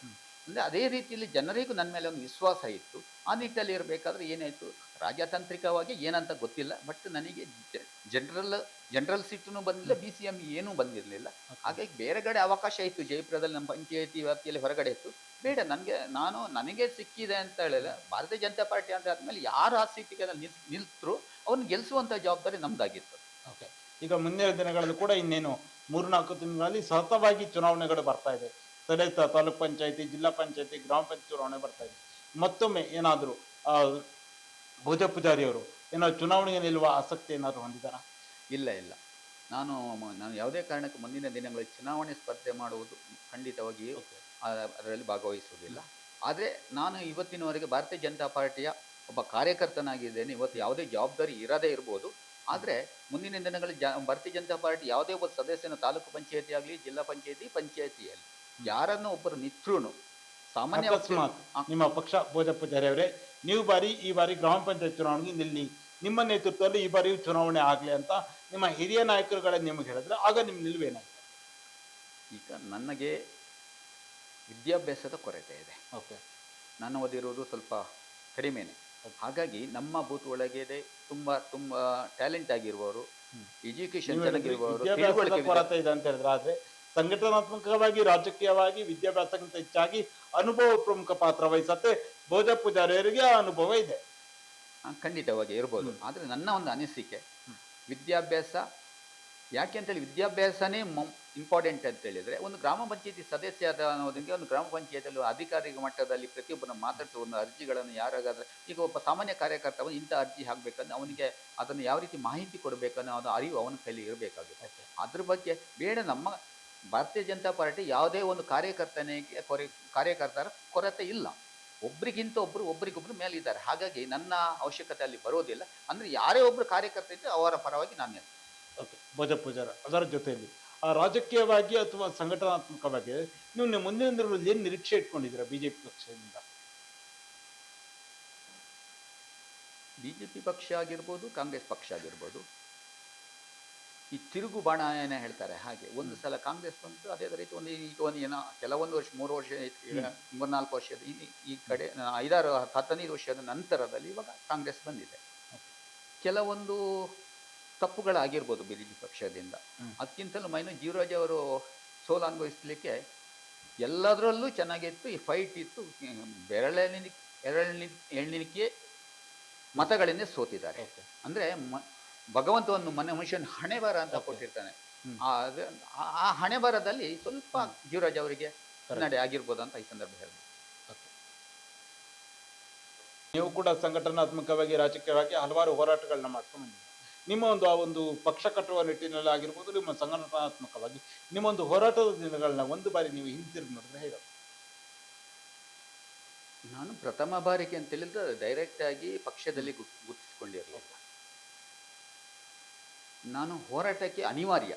[SPEAKER 2] ಅಂದರೆ ಅದೇ ರೀತಿಯಲ್ಲಿ ಜನರಿಗೂ ನನ್ನ ಮೇಲೆ ಒಂದು ವಿಶ್ವಾಸ ಇತ್ತು. ಆ ನಿಟ್ಟಲ್ಲಿ ಇರಬೇಕಾದ್ರೆ ಏನಾಯಿತು? ರಾಜತಾಂತ್ರಿಕವಾಗಿ ಏನಂತ ಗೊತ್ತಿಲ್ಲ ಬಟ್ ನನಗೆ ಜನರಲ್ ಜನರಲ್ ಸೀಟ್ನು ಬಂದಿಲ್ಲ ಬಿ ಸಿ ಎಂ ಏನೂ ಬಂದಿರಲಿಲ್ಲ. ಹಾಗಾಗಿ ಬೇರೆ ಕಡೆ ಅವಕಾಶ ಇತ್ತು. ಜಯಪುರದಲ್ಲಿ ನಮ್ಮ ಪಂಚಾಯತಿ ವ್ಯಾಪ್ತಿಯಲ್ಲಿ ಹೊರಗಡೆ ಇತ್ತು. ಬೇಡ ನನಗೆ ನಾನು ನನಗೆ ಸಿಕ್ಕಿದೆ ಅಂತ ಹೇಳಿದ್ರೆ ಭಾರತೀಯ ಜನತಾ ಪಾರ್ಟಿ ಅಂತ ಆದಮೇಲೆ ಯಾರು ಆ ಸೀಟಿಗೆ ನಿಲ್ ನಿಲ್ತರು ಅವ್ರನ್ನ ಗೆಲ್ಲಿಸುವಂಥ ಜವಾಬ್ದಾರಿ ನಮ್ದಾಗಿತ್ತು.
[SPEAKER 1] ಓಕೆ ಈಗ ಮುಂದಿನ ದಿನಗಳಲ್ಲಿ ಕೂಡ ಇನ್ನೇನು ಮೂರ್ನಾಲ್ಕು ತಿಂಗಳಲ್ಲಿ ಸತತವಾಗಿ ಚುನಾವಣೆಗಳು ಬರ್ತಾ ಇದೆ. ತಾಲೂಕು ತಾಲೂಕ್ ಪಂಚಾಯತಿ ಜಿಲ್ಲಾ ಪಂಚಾಯತಿ ಗ್ರಾಮ ಪಂಚಾಯತ್ ಚುನಾವಣೆ ಬರ್ತಾ ಇದೆ. ಮತ್ತೊಮ್ಮೆ ಏನಾದರೂ ಭೋಜ ಪೂಜಾರಿಯವರು ಏನಾದ್ರು ಚುನಾವಣೆಗೆ ನಿಲ್ಲುವ ಆಸಕ್ತಿ ಏನಾದ್ರು ಹೊಂದಿದ್ದಾರಾ
[SPEAKER 2] ಇಲ್ಲ ಇಲ್ಲ. ನಾನು ನಾನು ಯಾವುದೇ ಕಾರಣಕ್ಕೂ ಮುಂದಿನ ದಿನಗಳಲ್ಲಿ ಚುನಾವಣೆ ಸ್ಪರ್ಧೆ ಮಾಡುವುದು ಖಂಡಿತವಾಗಿಯೂ ಅದರಲ್ಲಿ ಭಾಗವಹಿಸುವುದಿಲ್ಲ. ಆದರೆ ನಾನು ಇವತ್ತಿನವರೆಗೆ ಭಾರತೀಯ ಜನತಾ ಪಾರ್ಟಿಯ ಒಬ್ಬ ಕಾರ್ಯಕರ್ತನಾಗಿದ್ದೇನೆ. ಇವತ್ತು ಯಾವುದೇ ಜವಾಬ್ದಾರಿ ಇರದೇ ಇರ್ಬೋದು. ಆದರೆ ಮುಂದಿನ ದಿನಗಳಲ್ಲಿ ಜ ಭಾರತೀಯ ಜನತಾ ಪಾರ್ಟಿ ಯಾವುದೇ ಒಬ್ಬ ಸದಸ್ಯನ ತಾಲೂಕು ಪಂಚಾಯತಿ ಆಗಲಿ ಜಿಲ್ಲಾ ಪಂಚಾಯತಿ ಪಂಚಾಯತಿಯಲ್ಲಿ ಯಾರನ್ನು ಒಬ್ಬರು ನಿತ್ರೂ ಸಾಮಾನ್ಯ
[SPEAKER 1] ನಿಮ್ಮ ಪಕ್ಷ ಭೋಜ ಪೂಜಾರಿ ಅವರೇ ನೀವು ಬಾರಿ ಈ ಬಾರಿ ಗ್ರಾಮ ಪಂಚಾಯತ್ ಚುನಾವಣೆಗೆ ನಿಲ್ಲಿ ನಿಮ್ಮ ನೇತೃತ್ವದಲ್ಲಿ ಈ ಬಾರಿ ಚುನಾವಣೆ ಆಗಲಿ ಅಂತ ನಿಮ್ಮ ಹಿರಿಯ ನಾಯಕರುಗಳೇ ನಿಮಗೆ ಹೇಳಿದ್ರೆ ಆಗ ನಿಮ್ಮ ನಿಲುವೇನಾಗುತ್ತೆ
[SPEAKER 2] ಈಗ ನನಗೆ ವಿದ್ಯಾಭ್ಯಾಸದ ಕೊರತೆ ಇದೆ.
[SPEAKER 1] ಓಕೆ.
[SPEAKER 2] ನಾನು ಓದಿರೋದು ಸ್ವಲ್ಪ ಕಡಿಮೆನೆ. ಹಾಗಾಗಿ ನಮ್ಮ ಬೂತ್ ಒಳಗೆ ತುಂಬ ತುಂಬ ಟ್ಯಾಲೆಂಟ್ ಆಗಿರುವವರು ಎಜುಕೇಶನ್
[SPEAKER 1] ಕೊರತೆ ಇದೆ ಅಂತ ಹೇಳಿದ್ರೆ ಆದ್ರೆ ಸಂಘಟನಾತ್ಮಕವಾಗಿ ರಾಜಕೀಯವಾಗಿ ವಿದ್ಯಾಭ್ಯಾಸಕ್ಕಿಂತ ಹೆಚ್ಚಾಗಿ ಅನುಭವ ಪ್ರಮುಖ ಪಾತ್ರ ವಹಿಸುತ್ತೆ. ಭೋಜ ಪೂಜಾರಿಯರಿಗೆ ಆ ಅನುಭವ ಇದೆ.
[SPEAKER 2] ಖಂಡಿತವಾಗಿ ಇರ್ಬೋದು. ಆದರೆ ನನ್ನ ಒಂದು ಅನಿಸಿಕೆ ವಿದ್ಯಾಭ್ಯಾಸ ಯಾಕೆ ಅಂತೇಳಿ ವಿದ್ಯಾಭ್ಯಾಸನೇ ಇಂಪಾರ್ಟೆಂಟ್ ಅಂತ ಹೇಳಿದ್ರೆ ಒಂದು ಗ್ರಾಮ ಪಂಚಾಯತಿ ಸದಸ್ಯ ಆದ ಅನ್ನೋದಕ್ಕೆ ಒಂದು ಗ್ರಾಮ ಪಂಚಾಯತಿಯಲ್ಲಿ ಅಧಿಕಾರಿ ಮಟ್ಟದಲ್ಲಿ ಪ್ರತಿಯೊಬ್ಬರನ್ನ ಮಾತಾಡಿಸುವ ಒಂದು ಅರ್ಜಿಗಳನ್ನು ಯಾರಾಗಾದ್ರೆ ಈಗ ಒಬ್ಬ ಸಾಮಾನ್ಯ ಕಾರ್ಯಕರ್ತ ಅವನು ಇಂಥ ಅರ್ಜಿ ಹಾಕ್ಬೇಕಂದ್ರೆ ಅವನಿಗೆ ಅದನ್ನು ಯಾವ ರೀತಿ ಮಾಹಿತಿ ಕೊಡಬೇಕನ್ನೋ ಅದು ಅರಿವು ಅವನ ಕೈಲಿ ಇರಬೇಕಾಗುತ್ತೆ. ಅದ್ರ ಬಗ್ಗೆ ಬೇಡ ನಮ್ಮ ಭಾರತೀಯ ಜನತಾ ಪಾರ್ಟಿ ಯಾವುದೇ ಒಂದು ಕಾರ್ಯಕರ್ತನಿಗೆ ಕೊರೆ ಕಾರ್ಯಕರ್ತರ ಕೊರತೆ ಇಲ್ಲ. ಒಬ್ರಿಗಿಂತ ಒಬ್ರು ಒಬ್ರಿಗೊಬ್ರು ಮೇಲಿದ್ದಾರೆ. ಹಾಗಾಗಿ ನನ್ನ ಅವಶ್ಯಕತೆ ಅಲ್ಲಿ ಬರೋದಿಲ್ಲ. ಅಂದ್ರೆ ಯಾರೇ ಒಬ್ರು ಕಾರ್ಯಕರ್ತ ಇದ್ರೆ ಅವರ ಪರವಾಗಿ ನಾನು.
[SPEAKER 1] ಓಕೆ ಭಜ ಪೂಜಾರ ಅದರ ಜೊತೆಯಲ್ಲಿ ಆ ರಾಜಕೀಯವಾಗಿ ಅಥವಾ ಸಂಘಟನಾತ್ಮಕವಾಗಿ ನೀವು ನಿಮ್ಮ ಮುಂದಿನ ದಿನಗಳಲ್ಲಿ ಏನು ನಿರೀಕ್ಷೆ ಇಟ್ಕೊಂಡಿದ್ದೀರಾ ಬಿಜೆಪಿ ಪಕ್ಷದಿಂದ?
[SPEAKER 2] ಬಿಜೆಪಿ ಪಕ್ಷ ಆಗಿರ್ಬೋದು ಕಾಂಗ್ರೆಸ್ ಪಕ್ಷ ಆಗಿರ್ಬೋದು ಈ ತಿರುಗು ಬಾಣ ಏನೇ ಹೇಳ್ತಾರೆ ಹಾಗೆ ಒಂದು ಸಲ ಕಾಂಗ್ರೆಸ್ ಬಂತು ಅದೇ ರೀತಿ ಒಂದು ಈಗ ಒಂದು ಏನೋ ಕೆಲವೊಂದು ವರ್ಷ ಮೂರು ವರ್ಷ ಮೂರ್ನಾಲ್ಕು ವರ್ಷದ ಈ ಈ ಕಡೆ ಐದಾರು ಹತ್ತನೈದು ವರ್ಷದ ನಂತರದಲ್ಲಿ ಇವಾಗ ಕಾಂಗ್ರೆಸ್ ಬಂದಿದೆ. ಕೆಲವೊಂದು ತಪ್ಪುಗಳಾಗಿರ್ಬೋದು ಬಿ ಜೆ ಪಿ ಪಕ್ಷದಿಂದ. ಅದಕ್ಕಿಂತಲೂ ಮೈನು ಜೀವರಾಜ್ ಅವರು ಸೋಲು ಅನುಭವಿಸ್ಲಿಕ್ಕೆ ಎಲ್ಲದರಲ್ಲೂ ಚೆನ್ನಾಗಿತ್ತು ಈ ಫೈಟ್ ಇತ್ತು ಬೆರಳೆ ಎರೆಳ್ಣಿ ಎಳ್ನಿಕೆ ಮತಗಳಿಂದ ಸೋತಿದ್ದಾರೆ.
[SPEAKER 1] ಅಂದರೆ
[SPEAKER 2] ಅಂದ್ರೆ ಮ ಭಗವಂತವನ್ನು ಮನೆ ಮನುಷ್ಯನ ಹಣೆ ಬರ ಅಂತ. ಕೊಟ್ಟಿರ್ತಾನೆ. ಆ ಆ- ಹಣೆ ಬರದಲ್ಲಿ ಸ್ವಲ್ಪ ಜೀವರಾಜ್ ಅವರಿಗೆ ಹಿನ್ನಡೆ ಆಗಿರ್ಬೋದು ಅಂತ ಈ ಸಂದರ್ಭ ಹೇಳ್ಬೋದು.
[SPEAKER 1] ನೀವು ಕೂಡ ಸಂಘಟನಾತ್ಮಕವಾಗಿ ರಾಜಕೀಯವಾಗಿ ಹಲವಾರು ಹೋರಾಟಗಳನ್ನ ಮಾಡ್ಕೊಂಡು ನಿಮ್ಮ ಒಂದು ಆ ಒಂದು ಪಕ್ಷ ಕಟ್ಟುವ ನಿಟ್ಟಿನಲ್ಲಿ ಆಗಿರ್ಬೋದು ನಿಮ್ಮ ಸಂಘಟನಾತ್ಮಕವಾಗಿ ನಿಮ್ಮ ಒಂದು ಹೋರಾಟದ ದಿನಗಳನ್ನ ಒಂದು ಬಾರಿ ನೀವು ಹಿಂತಿರುಗಿ ನೋಡಿದ್ರೆ ಹೇಳ
[SPEAKER 2] ನಾನು ಪ್ರಥಮ ಬಾರಿಗೆ ಅಂತ ಹೇಳಿದ್ರೆ ಡೈರೆಕ್ಟ್ ಆಗಿ ಪಕ್ಷದಲ್ಲಿ ಗುರ್- ಗುರುತಿಸ್ಕೊಂಡಿರಲಿಲ್ಲ. ನಾನು ಹೋರಾಟಕ್ಕೆ ಅನಿವಾರ್ಯ.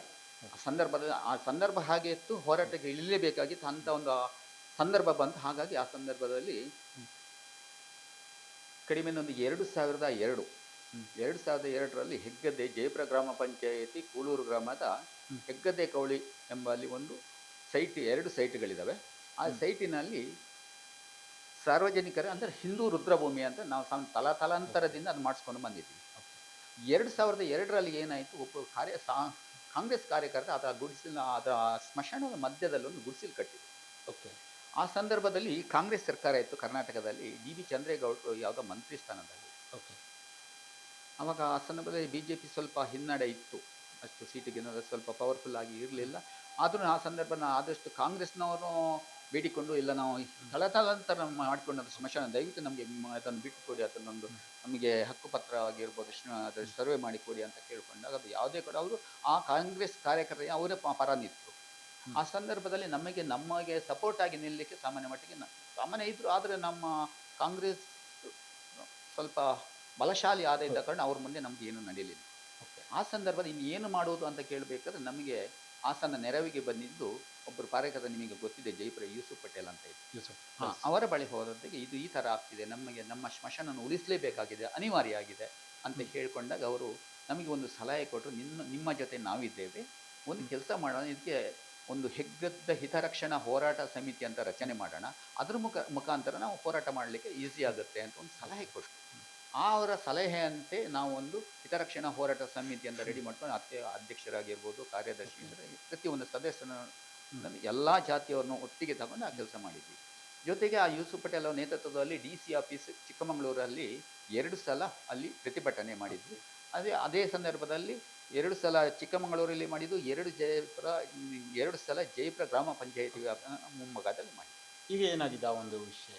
[SPEAKER 2] ಸಂದರ್ಭದಲ್ಲಿ ಆ ಸಂದರ್ಭ ಹಾಗೆ ಇತ್ತು ಹೋರಾಟಕ್ಕೆ ಇಳಿಲೇಬೇಕಾಗಿತ್ತು ಅಂತ ಒಂದು ಸಂದರ್ಭ ಬಂತು. ಹಾಗಾಗಿ ಆ ಸಂದರ್ಭದಲ್ಲಿ ಕಡಿಮೆ ಒಂದು ಎರಡು ಸಾವಿರದ ಎರಡು. ಎರಡು ಸಾವಿರದ ಎರಡರಲ್ಲಿ ಹೆಗ್ಗದ್ದೆ ಜಯಪುರ ಗ್ರಾಮ ಪಂಚಾಯಿತಿ ಕೂಳೂರು ಗ್ರಾಮದ
[SPEAKER 1] ಹೆಗ್ಗದೆ
[SPEAKER 2] ಹೆಗ್ಗದ್ದೆ ಕೌಳಿ ಎಂಬಲ್ಲಿ ಒಂದು ಸೈಟ್ ಎರಡು ಸೈಟ್ಗಳಿದ್ದಾವೆ ಆ ಸೈಟಿನಲ್ಲಿ ಸಾರ್ವಜನಿಕರ ಅಂದರೆ ಹಿಂದೂ ರುದ್ರಭೂಮಿ ಅಂತ ನಾವು ತಲಾ ತಲಾಂತರದಿಂದ ಅದು ಮಾಡಿಸ್ಕೊಂಡು ಬಂದಿದ್ದೀವಿ. ಎರಡು ಸಾವಿರದ ಎರಡರಲ್ಲಿ ಏನಾಯಿತು? ಒಬ್ಬ ಕಾರ್ಯ ಸಾ ಕಾಂಗ್ರೆಸ್ ಕಾರ್ಯಕರ್ತ ಅದರ ಗುಡಿಸಿಲ್ ಅದರ ಸ್ಮಶಾನದ ಮಧ್ಯದಲ್ಲಿ ಒಂದು ಗುಡಿಸಿಲು ಕಟ್ಟಿದೆ
[SPEAKER 1] ಓಕೆ.
[SPEAKER 2] ಆ ಸಂದರ್ಭದಲ್ಲಿ ಕಾಂಗ್ರೆಸ್ ಸರ್ಕಾರ ಇತ್ತು ಕರ್ನಾಟಕದಲ್ಲಿ. ಡಿ ಬಿ ಚಂದ್ರೇಗೌಡರು ಯಾವುದೋ ಮಂತ್ರಿ ಸ್ಥಾನದಲ್ಲಿ.
[SPEAKER 1] ಓಕೆ.
[SPEAKER 2] ಆವಾಗ ಆ ಸಂದರ್ಭದಲ್ಲಿ ಬಿ ಜೆ ಪಿ ಸ್ವಲ್ಪ ಹಿನ್ನಡೆ ಇತ್ತು. ಅಷ್ಟು ಸೀಟಿಗೆ ಸ್ವಲ್ಪ ಪವರ್ಫುಲ್ ಆಗಿ ಇರಲಿಲ್ಲ. ಆದರೂ ಆ ಸಂದರ್ಭನ ಆದಷ್ಟು ಕಾಂಗ್ರೆಸ್ನವರು ಬೇಡಿಕೊಂಡು ಇಲ್ಲ ನಾವು ತಳತಲಾಂತರ ಮಾಡಿಕೊಂಡು ಅದು ಸ್ಮಶಾನ ದಯವಿಟ್ಟು ನಮಗೆ ಅದನ್ನು ಬಿಟ್ಟು ಕೊಡಿ ಅದನ್ನೊಂದು ನಮಗೆ ಹಕ್ಕುಪತ್ರ ಆಗಿರ್ಬೋದು ಅದು ಸರ್ವೆ ಮಾಡಿ ಕೊಡಿ ಅಂತ ಕೇಳಿಕೊಂಡಾಗ ಅದು ಯಾವುದೇ ಕೂಡ ಅವರು ಆ ಕಾಂಗ್ರೆಸ್ ಕಾರ್ಯಕರ್ತ ಅವರೇ ಪರ ನಿಂತರು. ಆ ಸಂದರ್ಭದಲ್ಲಿ ನಮಗೆ ನಮಗೆ ಸಪೋರ್ಟ್ ಆಗಿ ನಿಲ್ಲಲಿಕ್ಕೆ ಸಾಮಾನ್ಯ ಮಟ್ಟಿಗೆ ಸಾಮಾನ್ಯ ಇದ್ರು ಆದರೆ ನಮ್ಮ ಕಾಂಗ್ರೆಸ್ ಸ್ವಲ್ಪ ಬಲಶಾಲಿ ಆದ ಇದ್ದ ಕಾರಣ ಅವ್ರ ಮುಂದೆ ನಮ್ಗೆ ಏನು ನಡೆಯಲಿಲ್ಲ ಆ ಸಂದರ್ಭದಲ್ಲಿ ಇನ್ನು ಏನು ಮಾಡುವುದು ಅಂತ ಕೇಳಬೇಕಾದ್ರೆ ನಮಗೆ ಹಾಸನ ನೆರವಿಗೆ ಬಂದಿದ್ದು ಒಬ್ಬರು ಕಾರ್ಯಕರ್ತ ನಿಮಗೆ ಗೊತ್ತಿದೆ ಜೈಪುರ ಯೂಸುಫ್ ಪಟೇಲ್ ಅಂತ ಇತ್ತು
[SPEAKER 1] ಯೂಸುಫ್
[SPEAKER 2] ಹಾ, ಅವರ ಬಳಿ ಹೋದೊತ್ತಿಗೆ ಇದು ಈ ಥರ ಆಗ್ತಿದೆ ನಮಗೆ ನಮ್ಮ ಶ್ಮಶಾನವನ್ನು ಉಳಿಸಲೇಬೇಕಾಗಿದೆ ಅನಿವಾರ್ಯ ಆಗಿದೆ ಅಂತ ಹೇಳ್ಕೊಂಡಾಗ ಅವರು ನಮಗೆ ಒಂದು ಸಲಹೆ ಕೊಟ್ಟರು ನಿಮ್ಮ ನಿಮ್ಮ ಜೊತೆ ನಾವಿದ್ದೇವೆ ಒಂದು ಕೆಲಸ ಮಾಡೋಣ ಇದಕ್ಕೆ ಒಂದು ಹೆಗ್ಗದ್ದ ಹಿತರಕ್ಷಣಾ ಹೋರಾಟ ಸಮಿತಿ ಅಂತ ರಚನೆ ಮಾಡೋಣ ಅದ್ರ ಮುಖ ಮುಖಾಂತರ ನಾವು ಹೋರಾಟ ಮಾಡಲಿಕ್ಕೆ ಈಸಿ ಆಗುತ್ತೆ ಅಂತ ಒಂದು ಸಲಹೆ ಕೊಟ್ಟರು. ಆ ಅವರ ಸಲಹೆಯಂತೆ ನಾವು ಒಂದು ಹಿತರಕ್ಷಣಾ ಹೋರಾಟ ಸಮಿತಿ ಅಂತ ರೆಡಿ ಮಾಡ್ಕೊಂಡು ಅತ್ತೆ ಅಧ್ಯಕ್ಷರಾಗಿರ್ಬೋದು ಕಾರ್ಯದರ್ಶಿ ಪ್ರತಿಯೊಂದು ಸದಸ್ಯನ ಎಲ್ಲ ಜಾತಿಯವ್ರನ್ನು ಒಟ್ಟಿಗೆ ತಗೊಂಡು ಆ ಕೆಲಸ ಮಾಡಿದ್ವಿ. ಜೊತೆಗೆ ಆ ಯೂಸುಫ್ ಪಟೇಲ್ ಅವರ ನೇತೃತ್ವದಲ್ಲಿ ಡಿ ಸಿ ಆಫೀಸ್ ಚಿಕ್ಕಮಗಳೂರಲ್ಲಿ ಎರಡು ಸಲ ಅಲ್ಲಿ ಪ್ರತಿಭಟನೆ ಮಾಡಿದ್ವಿ. ಅದೇ ಅದೇ ಸಂದರ್ಭದಲ್ಲಿ ಎರಡು ಸಲ ಚಿಕ್ಕಮಗಳೂರಲ್ಲಿ ಮಾಡಿದ್ದು ಎರಡು ಜಯಪುರ ಎರಡು ಸಲ ಜಯಪುರ ಗ್ರಾಮ ಪಂಚಾಯತಿ ಮುಂಭಾಗದಲ್ಲಿ ಮಾಡಿದ್ವಿ.
[SPEAKER 1] ಈಗ ಏನಾಗಿದೆ ಆ ಒಂದು ವಿಷಯ?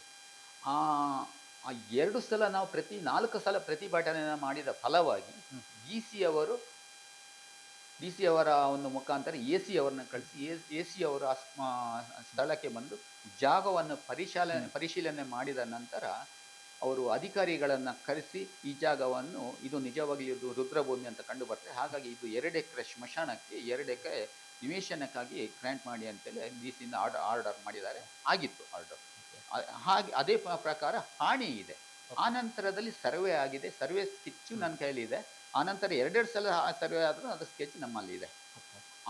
[SPEAKER 2] ಆ ಎರಡು ಸಲ ನಾವು ಪ್ರತಿ ನಾಲ್ಕು ಸಲ ಪ್ರತಿಭಟನೆ ಮಾಡಿದ ಫಲವಾಗಿ. ಡಿ ಸಿ ಅವರು ಡಿ ಸಿ ಅವರ ಒಂದು ಮುಖಾಂತರ ಎ ಸಿ ಅವರನ್ನ ಕಳಿಸಿ ಎ ಸಿ ಅವರು ಸ್ಥಳಕ್ಕೆ ಬಂದು ಜಾಗವನ್ನು ಪರಿಶೀಲನೆ ಪರಿಶೀಲನೆ ಮಾಡಿದ ನಂತರ ಅವರು ಅಧಿಕಾರಿಗಳನ್ನು ಕರೆಸಿ ಈ ಜಾಗವನ್ನು ಇದು ನಿಜವಾಗಿಯೂ ಇದು ರುದ್ರಭೂಮಿ ಅಂತ ಕಂಡು ಬರ್ತದೆ. ಹಾಗಾಗಿ ಇದು ಎರಡು ಎಕರೆ ಸ್ಮಶಾನಕ್ಕೆ ಎರಡು ಎಕರೆ ನಿವೇಶನಕ್ಕಾಗಿ ಗ್ರ್ಯಾಂಟ್ ಮಾಡಿ ಅಂತೇಳಿ ಡಿ ಸಿಯಿಂದ ಆರ್ಡರ್ ಆರ್ಡರ್ ಮಾಡಿದ್ದಾರೆ. ಆಗಿತ್ತು ಆರ್ಡರ್. ಹಾಗೆ ಅದೇ ಪ್ರಕಾರ ಹಾನಿ ಇದೆ. ಆ ನಂತರದಲ್ಲಿ ಸರ್ವೆ ಆಗಿದೆ. ಸರ್ವೆ ಸ್ಕಿಚ್ಚು ನನ್ನ ಕೈಲಿ ಇದೆ ಆನಂತರ ಎರಡೆರಡು ಸಲ ಸರ್ವೆ ಆದರೂ ಅದು ಸ್ಕೆಚ್ ನಮ್ಮಲ್ಲಿ ಇದೆ.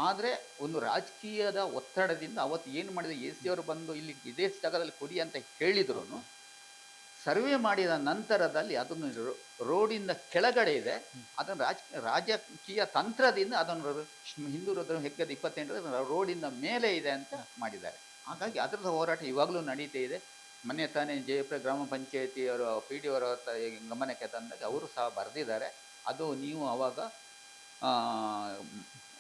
[SPEAKER 2] ಆದರೆ ಒಂದು ರಾಜಕೀಯದ ಒತ್ತಡದಿಂದ ಅವತ್ತು ಏನು ಮಾಡಿದೆ ಎ ಸಿ ಅವರು ಬಂದು ಇಲ್ಲಿ ಇದೇ ಜಾಗದಲ್ಲಿ ಕೊಡಿ ಅಂತ ಹೇಳಿದ್ರು ಸರ್ವೆ ಮಾಡಿದ ನಂತರದಲ್ಲಿ ಅದನ್ನು ರೋಡಿಂದ ಕೆಳಗಡೆ ಇದೆ. ಅದನ್ನು ರಾಜ, ರಾಜಕೀಯ ತಂತ್ರದಿಂದ ಅದನ್ನು ಹಿಂದೂ ಹೃದಯ ಹೆಗ್ಗದ ಇಪ್ಪತ್ತೆಂಟರ ರೋಡಿಂದ ಮೇಲೆ ಇದೆ ಅಂತ ಮಾಡಿದ್ದಾರೆ. ಹಾಗಾಗಿ ಅದರದ ಹೋರಾಟ ಇವಾಗಲೂ ನಡೀತಾ ಇದೆ. ಮೊನ್ನೆ ತಾನೇ ಜಯಪುರ ಗ್ರಾಮ ಪಂಚಾಯತಿಯವರು ಪಿ ಡಿ ಅವರ ಗಮನಕ್ಕೆ ತಂದಾಗ ಅವರು ಸಹ ಬರೆದಿದ್ದಾರೆ. ಅದು ನೀವು ಆವಾಗ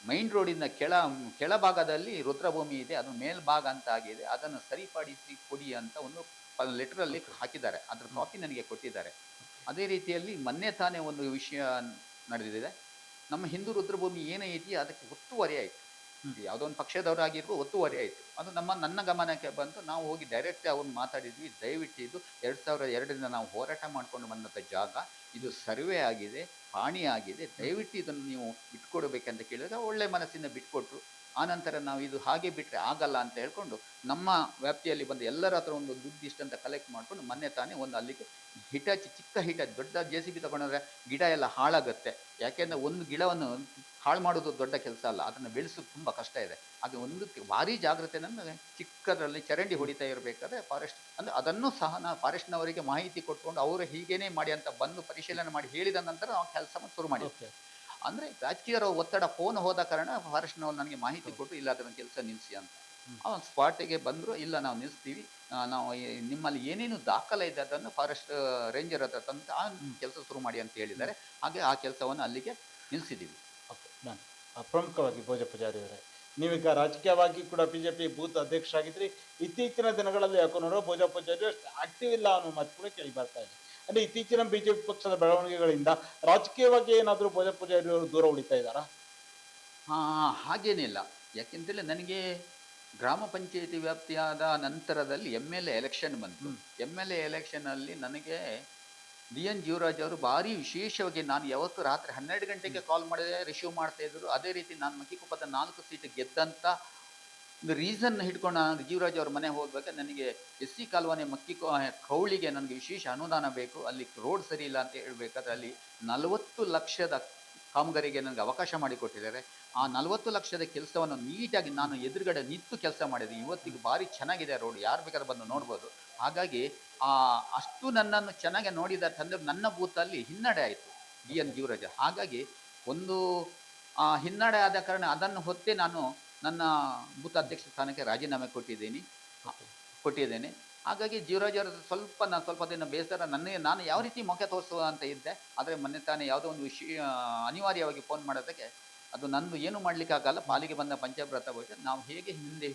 [SPEAKER 2] ಮೈನ್ ರೋಡಿಂದ ಕೆಳ ಕೆಳಭಾಗದಲ್ಲಿ ರುದ್ರಭೂಮಿ ಇದೆ ಅದು ಮೇಲ್ಭಾಗ ಅಂತ ಆಗಿದೆ ಅದನ್ನು ಸರಿಪಡಿಸಿ ಕೊಡಿ ಅಂತ ಒಂದು ಲೆಟ್ರಲ್ಲಿ ಹಾಕಿದ್ದಾರೆ ಅದ್ರ ಕಾಪಿ ನನಗೆ ಕೊಟ್ಟಿದ್ದಾರೆ. ಅದೇ ರೀತಿಯಲ್ಲಿ ಮೊನ್ನೆ ತಾನೇ ಒಂದು ವಿಷಯ ನಡೆದಿದೆ. ನಮ್ಮ ಹಿಂದೂ ರುದ್ರಭೂಮಿ ಏನೇ ಇದೆಯೋ ಅದಕ್ಕೆ ಒತ್ತುವರಿ ಆಯಿತು. ಯಾವುದೋ ಒಂದು ಪಕ್ಷದವರಾಗಿರ್ಬೋದು ಒತ್ತುವರಿ ಆಯಿತು. ಅದು ನಮ್ಮ ನನ್ನ ಗಮನಕ್ಕೆ ಬಂತು. ನಾವು ಹೋಗಿ ಡೈರೆಕ್ಟ್ ಅವ್ರನ್ನ ಮಾತಾಡಿದ್ವಿ. ದಯವಿಟ್ಟು ಇದು ಎರಡು ಸಾವಿರದ ಎರಡರಿಂದ ನಾವು ಹೋರಾಟ ಮಾಡ್ಕೊಂಡು ಬಂದಂಥ ಜಾಗ. ಇದು ಸರ್ವೆ ಆಗಿದೆ ಹಾನಿ ಆಗಿದೆ. ದಯವಿಟ್ಟು ಇದನ್ನು ನೀವು ಬಿಟ್ಕೊಡ್ಬೇಕಂತ ಕೇಳಿದ್ರೆ ಒಳ್ಳೆ ಮನಸ್ಸಿಂದ ಬಿಟ್ಕೊಟ್ರು. ಆನಂತರ ನಾವು ಇದು ಹಾಗೆ ಬಿಟ್ಟರೆ ಆಗಲ್ಲ ಅಂತ ಹೇಳ್ಕೊಂಡು ನಮ್ಮ ವ್ಯಾಪ್ತಿಯಲ್ಲಿ ಬಂದು ಎಲ್ಲರ ಹತ್ರ ಒಂದು ದುಡ್ಡು ಇಷ್ಟಂತ ಕಲೆಕ್ಟ್ ಮಾಡ್ಕೊಂಡು ಮೊನ್ನೆ ತಾನೇ ಒಂದು ಅಲ್ಲಿಗೆ ಹಿಟಾಚಿ ಚಿಕ್ಕ ಹಿಟಾಚಿ ದೊಡ್ಡ ಜೆ ಸಿ ಬಿ ತಗೊಂಡ್ರೆ ಗಿಡ ಎಲ್ಲ ಹಾಳಾಗುತ್ತೆ. ಯಾಕೆಂದರೆ ಒಂದು ಗಿಡವನ್ನು ಹಾಳು ಮಾಡೋದು ದೊಡ್ಡ ಕೆಲಸ ಅಲ್ಲ ಅದನ್ನು ಬೆಳೆಸೋದು ತುಂಬ ಕಷ್ಟ ಇದೆ. ಅದು ಒಂದು ಭಾರಿ ಜಾಗ್ರತೆ ನನ್ನ ಚಿಕ್ಕದರಲ್ಲಿ ಚರಂಡಿ ಹೊಡಿತಾ ಇರಬೇಕಾದ್ರೆ ಫಾರೆಸ್ಟ್ ಅಂದರೆ ಅದನ್ನು ಸಹ ನಾವು ಫಾರೆಸ್ಟ್ನವರಿಗೆ ಮಾಹಿತಿ ಕೊಟ್ಕೊಂಡು ಅವರು ಹೀಗೇನೇ ಮಾಡಿ ಅಂತ ಬಂದು ಪರಿಶೀಲನೆ ಮಾಡಿ ಹೇಳಿದ ನಂತರ ನಾವು ಕೆಲಸವನ್ನು ಶುರು
[SPEAKER 1] ಮಾಡಿ
[SPEAKER 2] ಅಂದರೆ ರಾಜಕೀಯರ ಒತ್ತಡ ಫೋನ್ ಹೋದ ಕಾರಣ ಫಾರೆಸ್ಟ್ನವ್ರು ನನಗೆ ಮಾಹಿತಿ ಕೊಟ್ಟು ಇಲ್ಲ ಅದನ್ನು ಕೆಲಸ ನಿಲ್ಲಿಸಿ ಅಂತ. ಅವನು ಸ್ಪಾಟಿಗೆ ಬಂದರು ಇಲ್ಲ ನಾವು ನಿಲ್ಲಿಸ್ತೀವಿ ನಾವು ನಿಮ್ಮಲ್ಲಿ ಏನೇನು ದಾಖಲೆ ಇದೆ ಅದನ್ನು ಫಾರೆಸ್ಟ್ ರೇಂಜರ್ ಹತ್ರ ತಂದು ಆ ಕೆಲಸ ಶುರು ಮಾಡಿ ಅಂತ ಹೇಳಿದ್ದಾರೆ. ಹಾಗೆ ಆ ಕೆಲಸವನ್ನು ಅಲ್ಲಿಗೆ ನಿಲ್ಲಿಸಿದ್ದೀವಿ.
[SPEAKER 1] ನಾನು ಪ್ರಮುಖವಾಗಿ ಭೋಜ ಪೂಜಾರಿ ಅವರೇ ನೀವೀಗ ರಾಜಕೀಯವಾಗಿ ಕೂಡ ಬಿಜೆಪಿ ಬೂತ್ ಅಧ್ಯಕ್ಷರಾಗಿದ್ರಿ. ಇತ್ತೀಚಿನ ದಿನಗಳಲ್ಲಿ ಯಾಕೋ ನೋಡೋ ಭೋಜ ಪೂಜಾರಿ ಅಷ್ಟು ಆಕ್ಟಿವ್ ಇಲ್ಲ ಅನ್ನೋ ಮಾತು ಕೂಡ ಕೇಳಿ ಬರ್ತಾ ಇದೆ. ಅಂದ್ರೆ ಇತ್ತೀಚಿನ ಬಿಜೆಪಿ ಪಕ್ಷದ ಬೆಳವಣಿಗೆಗಳಿಂದ ರಾಜಕೀಯವಾಗಿ ಏನಾದರೂ ಭೋಜ ಪೂಜಾರಿ ಅವರು ದೂರ ಉಳಿತಾ ಇದ್ದಾರಾ?
[SPEAKER 2] ಹಾ ಹಾಗೇನಿಲ್ಲ ಯಾಕೆಂತೇಳಿ ನನಗೆ ಗ್ರಾಮ ಪಂಚಾಯಿತಿ ವ್ಯಾಪ್ತಿಯಾದ ನಂತರದಲ್ಲಿ ಎಂ ಎಲ್ ಎ ಎಲೆಕ್ಷನ್ ಬಂತು. ಎಂ ಎಲ್ ಎ ಎಲೆಕ್ಷನಲ್ಲಿ ನನಗೆ ಡಿ ಎನ್ ಜೀವರಾಜ್ ಅವರು ಭಾರಿ ವಿಶೇಷವಾಗಿ ನಾನು ಯಾವತ್ತು ರಾತ್ರಿ ಹನ್ನೆರಡು ಗಂಟೆಗೆ ಕಾಲ್ ಮಾಡಿದೆ ರಿಸೀವ್ ಮಾಡ್ತಾ ಇದ್ರು. ಅದೇ ರೀತಿ ನಾನು ಮಕ್ಕಿಕೊಪ್ಪದ ನಾಲ್ಕು ಸೀಟ್ ಗೆದ್ದಂತ ಒಂದು ರೀಸನ್ ಹಿಡ್ಕೊಂಡು ನಾನು ಜೀವರಾಜ್ ಅವ್ರ ಮನೆ ಹೋಗ್ಬೇಕಾದ್ರೆ ನನಗೆ ಎಸ್ ಸಿ ಕಾಲುವನೆ ಮಕ್ಕಿ ಕೌಳಿಗೆ ನನಗೆ ವಿಶೇಷ ಅನುದಾನ ಬೇಕು. ಅಲ್ಲಿ ರೋಡ್ ಸರಿ ಇಲ್ಲ ಅಂತ ಹೇಳ್ಬೇಕಾದ್ರೆ ಅಲ್ಲಿ ನಲವತ್ತು ಲಕ್ಷದ ಕಾಮಗಾರಿಗೆ ನನಗೆ ಅವಕಾಶ ಮಾಡಿಕೊಟ್ಟಿದ್ದಾರೆ. ಆ ನಲವತ್ತು ಲಕ್ಷದ ಕೆಲಸವನ್ನು ನೀಟಾಗಿ ನಾನು ಎದುರುಗಡೆ ನಿಂತು ಕೆಲಸ ಮಾಡಿದೆ. ಇವತ್ತಿಗೆ ಭಾರಿ ಚೆನ್ನಾಗಿದೆ ರೋಡ್. ಯಾರು ಬೇಕಾದ್ರೆ ಬಂದು ನೋಡ್ಬೋದು. ಹಾಗಾಗಿ ಆ ಅಷ್ಟು ನನ್ನನ್ನು ಚೆನ್ನಾಗಿ ನೋಡಿದ ತಂದೆ ನನ್ನ ಬೂತಲ್ಲಿ ಹಿನ್ನಡೆ ಆಯಿತು ಡಿ ಎನ್ ಜೀವರಾಜ. ಹಾಗಾಗಿ ಒಂದು, ಆ, ಹಿನ್ನಡೆ ಆದ ಕಾರಣ ಅದನ್ನು ಹೊತ್ತೇ ನಾನು ನನ್ನ ಬೂತ್ ಅಧ್ಯಕ್ಷ ಸ್ಥಾನಕ್ಕೆ ರಾಜೀನಾಮೆ ಕೊಟ್ಟಿದ್ದೀನಿ. ಕೊಟ್ಟಿದ್ದೇನೆ. ಹಾಗಾಗಿ ಜೀವರಾಜ್ ಅವರ ಸ್ವಲ್ಪ ನಾನು ಸ್ವಲ್ಪ ದಿನ ಬೇಸರ. ನನಗೆ, ನಾನು ಯಾವ ರೀತಿ ಮುಖ ತೋರಿಸುವ ಅಂತ ಇದ್ದೆ, ಆದರೆ ಮೊನ್ನೆ ತಾನೇ ಯಾವುದೋ ಒಂದು ವಿಷಯ, ಅನಿವಾರ್ಯವಾಗಿ ಫೋನ್ ಮಾಡೋದಕ್ಕೆ ಅದು ನಂದು ಏನು ಮಾಡ್ಲಿಕ್ಕೆ ಆಗಲ್ಲ ಪಾಲಿಗೆ ಬಂದ ಪಂಚವ್ರತ ಭವಿಷ್ಯ ನಾವು ಹೇಗೆ ಹಿಂದೆ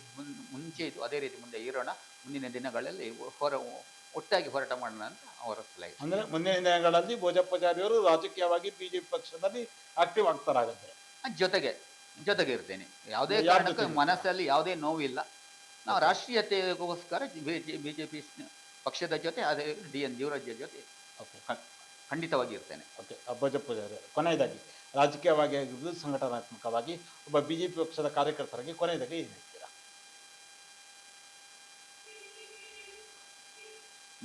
[SPEAKER 2] ಮುಂಚೆ ಇದು ಅದೇ ರೀತಿ ಮುಂದೆ ಇರೋಣ ಮುಂದಿನ ದಿನಗಳಲ್ಲಿ ಹೊರ ಒಟ್ಟಾಗಿ ಹೋರಾಟ ಮಾಡೋಣ ಅಂತ ಅವರ ಸಲಹೆ.
[SPEAKER 1] ಅಂದ್ರೆ ಮುಂದಿನ ದಿನಗಳಲ್ಲಿ ಭೋಜ ಪೂಜಾರಿ ಅವರು ರಾಜಕೀಯವಾಗಿ ಬಿಜೆಪಿ ಪಕ್ಷದಲ್ಲಿ ಆಕ್ಟಿವ್ ಆಗ್ತಾರಾಗತ್ತೆ.
[SPEAKER 2] ಜೊತೆಗೆ ಜೊತೆಗೆ ಇರ್ತೇನೆ. ಯಾವುದೇ ಕಾರಣಕ್ಕೆ ಮನಸ್ಸಲ್ಲಿ ಯಾವುದೇ ನೋವಿಲ್ಲ. ನಾವು ರಾಷ್ಟ್ರೀಯತೆಗೋಸ್ಕರ ಬಿಜೆಪಿ ಪಕ್ಷದ ಜೊತೆ ಅದೇ ಡಿ ಎನ್ ಜೀವರಾಜ್ಯ ಜೊತೆ.
[SPEAKER 1] ಓಕೆ
[SPEAKER 2] ಖಂಡಿತವಾಗಿ ಇರ್ತೇನೆ
[SPEAKER 1] ಓಕೆ ಅಬ್ಬಜ ಪೂಜಾರಿ ಕೊನೆಯದಾಗಿ ರಾಜಕೀಯವಾಗಿ ಆಗಿರ್ಬೋದು ಸಂಘಟನಾತ್ಮಕವಾಗಿ ಒಬ್ಬ ಬಿಜೆಪಿ ಪಕ್ಷದ ಕಾರ್ಯಕರ್ತರಿಗೆ ಕೊನೆಯದಾಗಿ ಏನು ಹೇಳ್ತೀರಾ?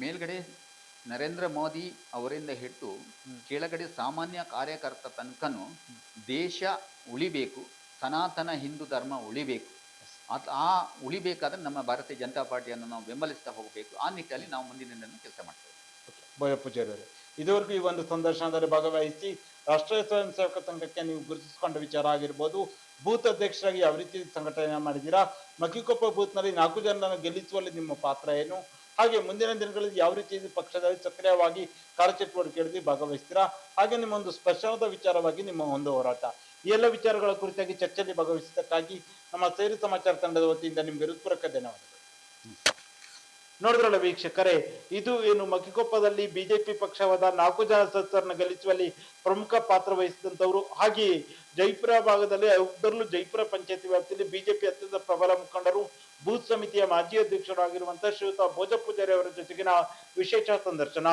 [SPEAKER 2] ಮೇಲ್ಗಡೆ ನರೇಂದ್ರ ಮೋದಿ ಅವರಿಂದ ಹಿಟ್ಟು ಕೆಳಗಡೆ ಸಾಮಾನ್ಯ ಕಾರ್ಯಕರ್ತ ತನಕನೂ ದೇಶ ಉಳಿಬೇಕು ಸನಾತನ ಹಿಂದೂ ಧರ್ಮ ಉಳಿಬೇಕು. ಅತ್ ಆ ಉಳಿಬೇಕಾದ್ರೆ ನಮ್ಮ ಭಾರತೀಯ ಜನತಾ ಪಾರ್ಟಿಯನ್ನು ನಾವು ಬೆಂಬಲಿಸ್ತಾ ಹೋಗಬೇಕು. ಆ ನಿಟ್ಟಿನಲ್ಲಿ ನಾವು ಮುಂದಿನ ದಿನ ಕೆಲಸ ಮಾಡ್ತೇವೆ.
[SPEAKER 1] ಓಕೆ ಪೂಜಾರಿ ಅವರು ಇದುವರೆಗೂ ಈ ಒಂದು ಸಂದರ್ಶನದಲ್ಲಿ ಭಾಗವಹಿಸಿ ರಾಷ್ಟ್ರೀಯ ಸ್ವಯಂ ಸೇವಕ ಸಂಘಕ್ಕೆ ನೀವು ಗುರುತಿಸಿಕೊಂಡ ವಿಚಾರ ಆಗಿರ್ಬೋದು. ಬೂತ್ ಅಧ್ಯಕ್ಷರಾಗಿ ಯಾವ ರೀತಿ ಸಂಘಟನೆ ಮಾಡಿದ್ದೀರಾ? ಬೂತ್ನಲ್ಲಿ ನಾಲ್ಕು ಜನರನ್ನು ಗೆಲ್ಲಿಸುವಲ್ಲಿ ನಿಮ್ಮ ಪಾತ್ರ ಏನು? ಹಾಗೆ ಮುಂದಿನ ದಿನಗಳಲ್ಲಿ ಯಾವ ರೀತಿ ಪಕ್ಷದಲ್ಲಿ ಸಕ್ರಿಯವಾಗಿ ಕಾರ್ಯಚಟುವಟಿಕೆಗಳಲ್ಲಿ ಭಾಗವಹಿಸ್ತೀರಾ? ಹಾಗೆ ನಿಮ್ಮ ಒಂದು ಸ್ಪರ್ಶನದ ವಿಚಾರವಾಗಿ ನಿಮ್ಮ ಒಂದು ಹೋರಾಟ. ಈ ಎಲ್ಲ ವಿಚಾರಗಳ ಕುರಿತಾಗಿ ಚರ್ಚೆಯಲ್ಲಿ ಭಾಗವಹಿಸಿದ್ದಕ್ಕಾಗಿ ನಮ್ಮ ಸೇರಿ ಸಮಾಚಾರ ತಂಡದ ವತಿಯಿಂದ ನಿಮಗೆ ಹೃತ್ಪೂರ್ವಕ ಧನ್ಯವಾದಗಳು. ನೋಡಿದ್ರಲ್ಲ ವೀಕ್ಷಕರೇ, ಇದು ಏನು ಮಕ್ಕಿಕೊಪ್ಪದಲ್ಲಿ ಬಿಜೆಪಿ ಪಕ್ಷವಾದ ನಾಲ್ಕು ಜನ ಸದಸ್ಯರನ್ನ ಗೆಲ್ಲಿಸುವಲ್ಲಿ ಪ್ರಮುಖ ಪಾತ್ರ ವಹಿಸಿದಂತವರು ಹಾಗೆಯೇ ಜೈಪುರ ಭಾಗದಲ್ಲಿ ಒಬ್ಬರಲ್ಲೂ ಜೈಪುರ ಪಂಚಾಯತಿ ವ್ಯಾಪ್ತಿಯಲ್ಲಿ ಬಿಜೆಪಿ ಅತ್ಯಂತ ಪ್ರಬಲ ಮುಖಂಡರು, ಬೂತ್ ಸಮಿತಿಯ ಮಾಜಿ ಅಧ್ಯಕ್ಷರಾಗಿರುವಂತಹ ಶ್ರೀಯುತ ಭೋಜ ಪೂಜಾರಿ ಅವರ ಜೊತೆಗಿನ ವಿಶೇಷ ಸಂದರ್ಶನ.